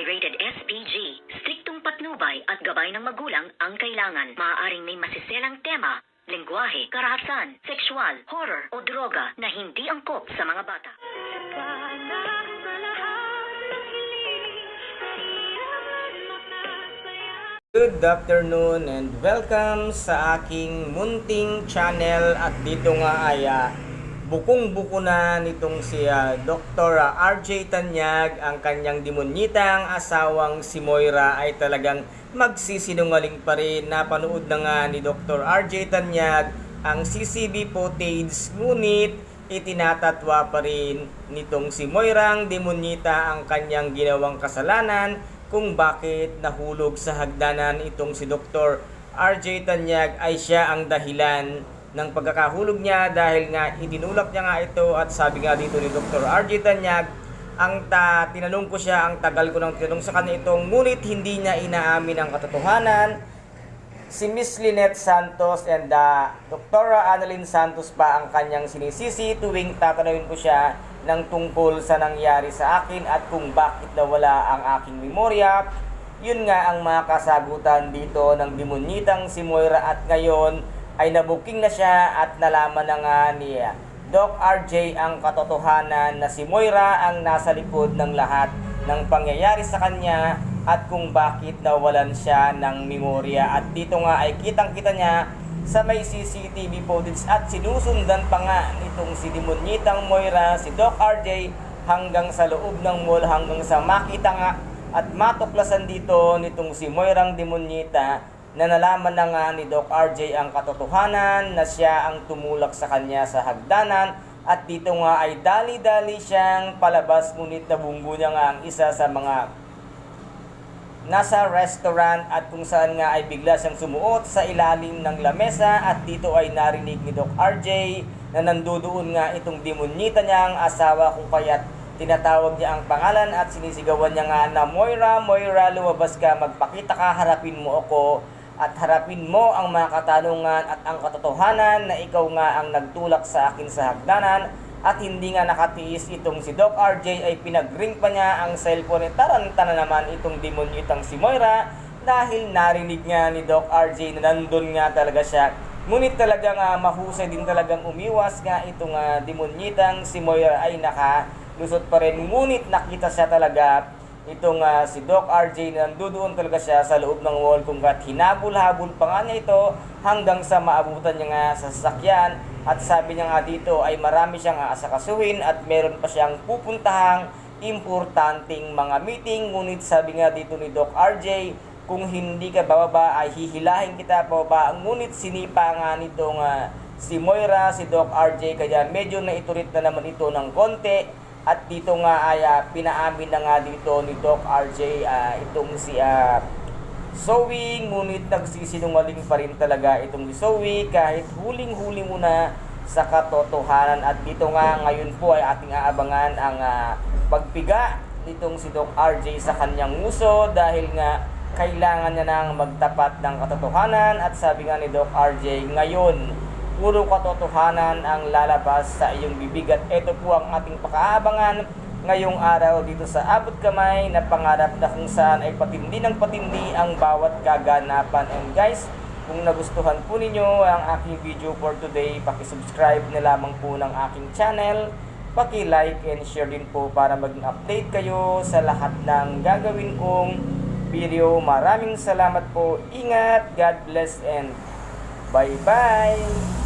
ay rated SPG. Striktong patnubay at gabay ng magulang ang kailangan. Maaaring may masiselang tema, lengguwahe, karahasan, sexual, horror o droga na hindi angkop sa mga bata. Good afternoon and welcome sa aking munting channel at dito nga ay ah, bukong-buko na nitong si ah, Dr. RJ Tanyag ang kanyang demonyitang asawang si Moira ay talagang magsisinungaling pa rin. Napanood na nga ni Dr. RJ Tanyag ang CCB footage ngunit itinatatwa pa rin nitong si Moirang demonyita ang kanyang ginawang kasalanan kung bakit nahulog sa hagdanan itong si Dr. RJ Tanyag ay siya ang dahilan ng pagkakahulog niya dahil nga itinulak niya nga ito at sabi nga dito ni Dr. RJ Tanyag ang ta tinanong ko siya ang tagal ko nang tinanong sa kanya ito ngunit hindi niya inaamin ang katotohanan si Miss Lynette Santos and uh, Dr. Annalyn Santos pa ang kanyang sinisisi tuwing tatanawin ko siya ng tungkol sa nangyari sa akin at kung bakit nawala ang aking memorya. Yun nga ang mga kasagutan dito ng demonyitang si Moira at ngayon ay nabuking na siya at nalaman na nga ni Doc RJ ang katotohanan na si Moira ang nasa likod ng lahat ng pangyayari sa kanya at kung bakit nawalan siya ng memorya. At dito nga ay kitang-kita niya sa may CCTV footage at sinusundan pa nga nitong si Demonyitang Moira, si Doc RJ hanggang sa loob ng mall hanggang sa makita nga at matuklasan dito nitong si Moirang Demonyita na nalaman na nga ni Doc RJ ang katotohanan na siya ang tumulak sa kanya sa hagdanan at dito nga ay dali-dali siyang palabas ngunit nabunggo niya nga ang isa sa mga nasa restaurant at kung saan nga ay bigla siyang sumuot sa ilalim ng lamesa at dito ay narinig ni Doc RJ na nandoon nga itong demonyita niyang asawa kung kaya't tinatawag niya ang pangalan at sinisigawan niya nga na Moira, Moira, lumabas ka, magpakita ka, harapin mo ako at harapin mo ang mga katanungan at ang katotohanan na ikaw nga ang nagtulak sa akin sa hagdanan at hindi nga nakatiis itong si Doc RJ ay pinag-ring pa niya ang cellphone. At taranta na naman itong demonyitang si Moira dahil narinig nga ni Doc RJ na nandun nga talaga siya. Ngunit talagang uh, mahusay din talagang umiwas nga itong uh, demonyitang si Moira ay nakalusot pa rin. Ngunit nakita siya talaga itong uh, si Doc RJ na nandoon talaga siya sa loob ng wall kung kat hinabol-habol pa nga niya ito hanggang sa maabutan niya nga sa sasakyan. At sabi niya nga dito ay marami siyang aasakasuhin at meron pa siyang pupuntahang importanteng mga meeting. Ngunit sabi nga dito ni Doc RJ kung hindi ka bababa ay hihilahin kita pababa ngunit sinipa nga nitong uh, si Moira, si Doc RJ kaya medyo naiturit na naman ito ng konti at dito nga ay uh, pinaamin na nga dito ni Doc RJ uh, itong si uh, Zoe, ngunit nagsisinungaling pa rin talaga itong si Zoe kahit huling-huli muna sa katotohanan. At dito nga ngayon po ay ating aabangan ang uh, pagpiga nitong si Doc RJ sa kanyang nguso dahil nga kailangan niya nang magtapat ng katotohanan. At sabi nga ni Doc RJ ngayon puro katotohanan ang lalabas sa iyong bibig at ito po ang ating pakaabangan ngayong araw dito sa abot kamay na pangarap na kung saan ay patindi ng patindi ang bawat kaganapan. And guys kung nagustuhan po ninyo ang aking video for today paki-subscribe na lamang po ng aking channel. Paki-like and share din po para maging update kayo sa lahat ng gagawin kong video. Maraming salamat po. Ingat God bless and bye bye